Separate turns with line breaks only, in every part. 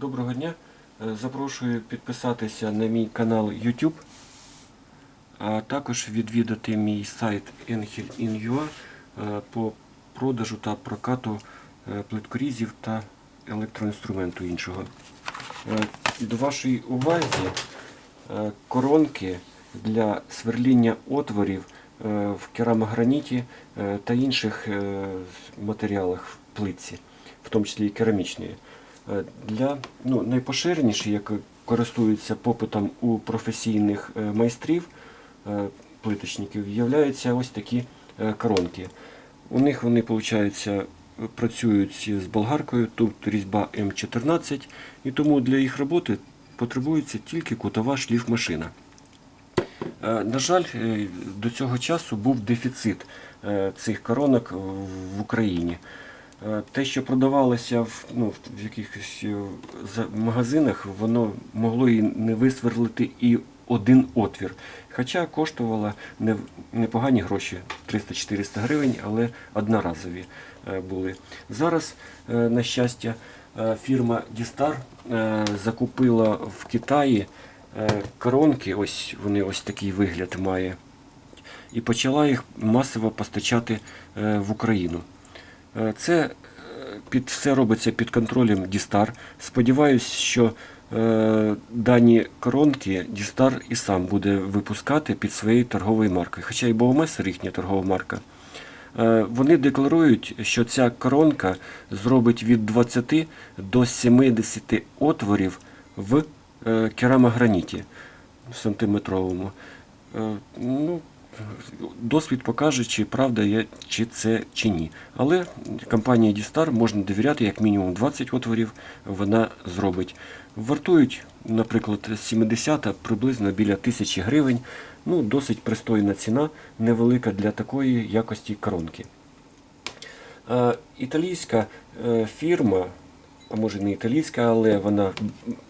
Доброго дня. Е, Запрошую підписатися на мій канал YouTube, а також відвідати мій сайт Engel.in.ua е, по продажу та прокату е, плиткорізів та електроінструменту іншого. До вашої увазі е, коронки для сверління отворів в керамограніті та інших матеріалах в плитці, в тому числі і керамічної. Е, Для ну, найпоширеніші, як користуються попитом у професійних е, майстрів, е, плиточників, являються ось такі коронки. У них вони, виходить, працюють з болгаркою, тут різьба М14, і тому для їх роботи потребується тільки кутова шліфмашина. На жаль, до цього часу був дефіцит цих коронок в Україні. Е, Те, що продавалося в, ну, в якихось е, магазинах, воно могло і не висверлити і один отвір. Хоча коштувало не, непогані гроші 300-400 гривень, але одноразові е, були. Зараз, на щастя, фірма Дістар закупила в Китаї коронки, ось вони ось такий вигляд має, і почала їх масово постачати в Україну. Е, Це е, під, все робиться під контролем Дістар. Сподіваюсь, що е, дані коронки Дістар і сам буде випускати під своєю торговою маркою. Хоча і Баумесер їхня торгова марка. Е, Вони декларують, що ця коронка зробить від 20 до 70 отворів в е, керамограніті сантиметровому. Е, Ну, досвід покаже, чи правда є, чи це чи ні. Але компанії Дістар можна довіряти, як мінімум 20 отворів вона зробить. Вартують, наприклад, 70 приблизно біля 1000 гривень. Ну, досить пристойна ціна, невелика для такої якості коронки. Італійська е, фірма, а може не італійська, але вона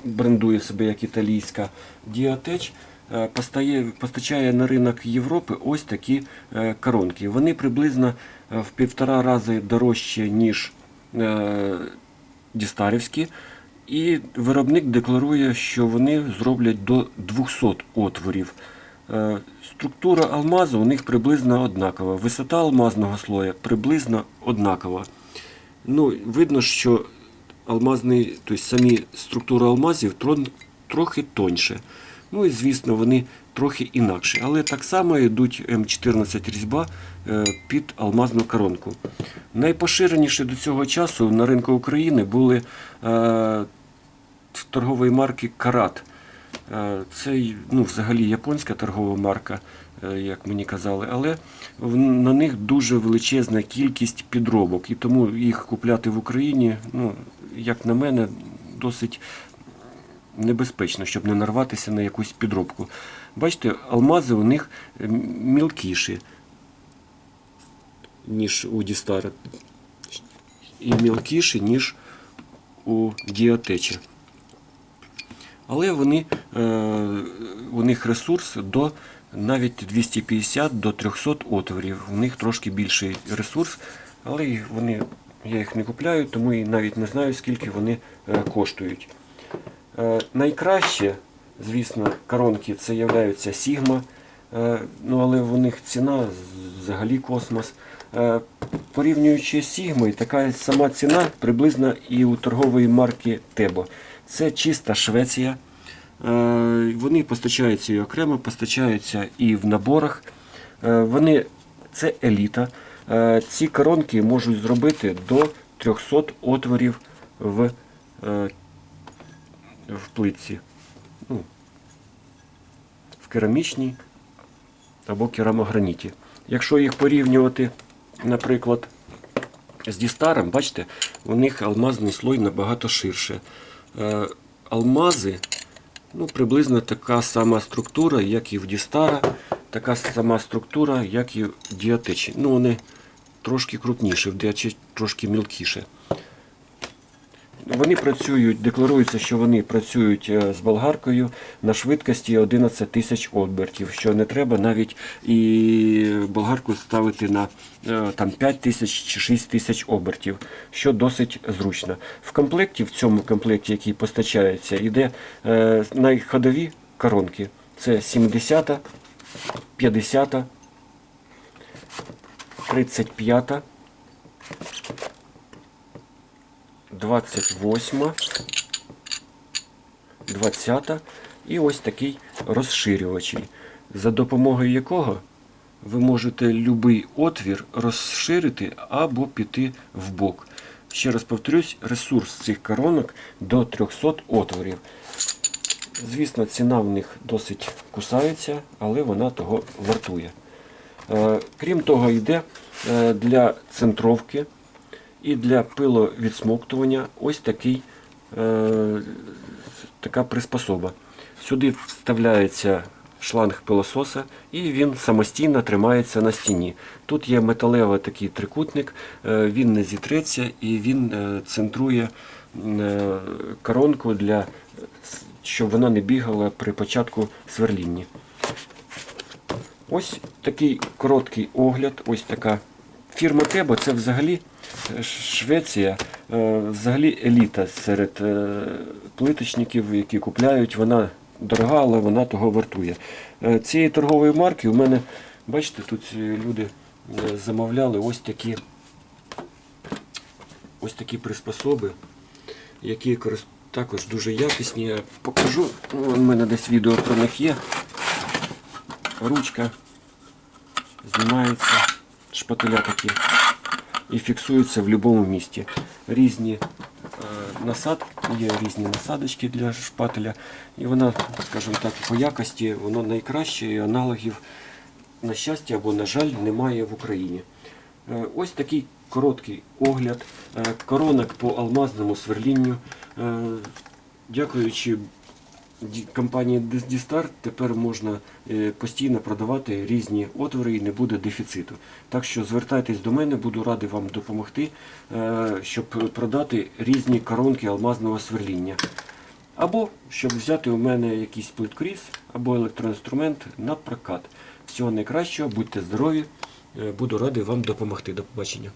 брендує себе як італійська Діатеч, постачає на ринок Європи ось такі е, коронки. Вони приблизно е, в півтора рази дорожчі, ніж е, дістарівські. І виробник декларує, що вони зроблять до 200 отворів. Е, Структура алмазу у них приблизно однакова. Висота алмазного слоя приблизно однакова. Ну, видно, що алмазний, тобто самі структури алмазів трохи тоньше. Ну і звісно, вони трохи інакші. Але так само йдуть М14 різьба е, під алмазну коронку. Найпоширеніші до цього часу на ринку України були е, торгової марки Карат. Е, Це ну, взагалі японська торгова марка, як мені казали, але на них дуже величезна кількість підробок, і тому їх купляти в Україні, ну, як на мене, досить небезпечно, щоб не нарватися на якусь підробку. Бачите, алмази у них е, мілкіші, ніж у Дістара, і мілкіші, ніж у Діатеча. Але вони, е, у них ресурс до навіть 250 до 300 отворів. У них трошки більший ресурс, але вони, я їх не купляю, тому і навіть не знаю, скільки вони е, коштують. Е, найкраще, звісно, коронки це являються Sigma, е, ну, але у них ціна взагалі космос. Е, порівнюючи з Sigma, така сама ціна приблизно і у торгової марки Tebo. Це чиста Швеція. Вони постачаються і окремо, постачаються і в наборах. Вони, це еліта. Ці коронки можуть зробити до 300 отворів в, в плитці. Ну, в керамічній або керамограніті. Якщо їх порівнювати, наприклад, з Дістаром, бачите, у них алмазний слой набагато ширше. Е, Алмази, ну, приблизно така сама структура, як і в Дістара, така сама структура, як і в Діатечі. Ну, вони трошки крупніші, в Діатечі трошки мілкіше. Вони працюють, декларується, що вони працюють е, з болгаркою на швидкості 11 тисяч обертів, що не треба навіть і болгарку ставити на е, там 5 тисяч чи 6 тисяч обертів, що досить зручно. В комплекті, в цьому комплекті, який постачається, йде е, найходові коронки. Це 70, 50, 35, 28, 20 і ось такий розширювач, за допомогою якого ви можете будь-який отвір розширити або піти в бок. Ще раз повторюсь, ресурс цих коронок до 300 отворів. Звісно, ціна в них досить кусається, але вона того вартує. Е, Крім того, йде е, для центровки і для пиловідсмоктування ось такий, е, така приспособа. Сюди вставляється шланг пилососа і він самостійно тримається на стіні. Тут є металевий такий трикутник, е, він не зітреться і він е, центрує е, коронку для щоб вона не бігала при початку сверління. Ось такий короткий огляд, ось така фірма Тебо це взагалі Швеція, е, взагалі еліта серед е, плиточників, які купляють. Вона дорога, але вона того вартує. Е, Цієї торгової марки у мене, бачите, тут люди замовляли ось такі, ось такі приспособи, які також дуже якісні. Я покажу. Ну, У мене десь відео про них є. Ручка знімається, шпателя такі і фіксуються в будь-якому місці. Різні е, насадки, є різні насадочки для шпателя. І вона, скажімо так, по якості воно найкраще і аналогів, на щастя або, на жаль, немає в Україні. Е, Ось такий короткий огляд е, коронок по алмазному сверлінню. Е, Дякуючи компанії Дістар тепер можна е, постійно продавати різні отвори і не буде дефіциту. Так що звертайтесь до мене, буду радий вам допомогти, е, щоб продати різні коронки алмазного сверління. Або щоб взяти у мене якийсь плиткріс або електроінструмент на прокат. Всього найкращого, будьте здорові, е, буду радий вам допомогти. До побачення.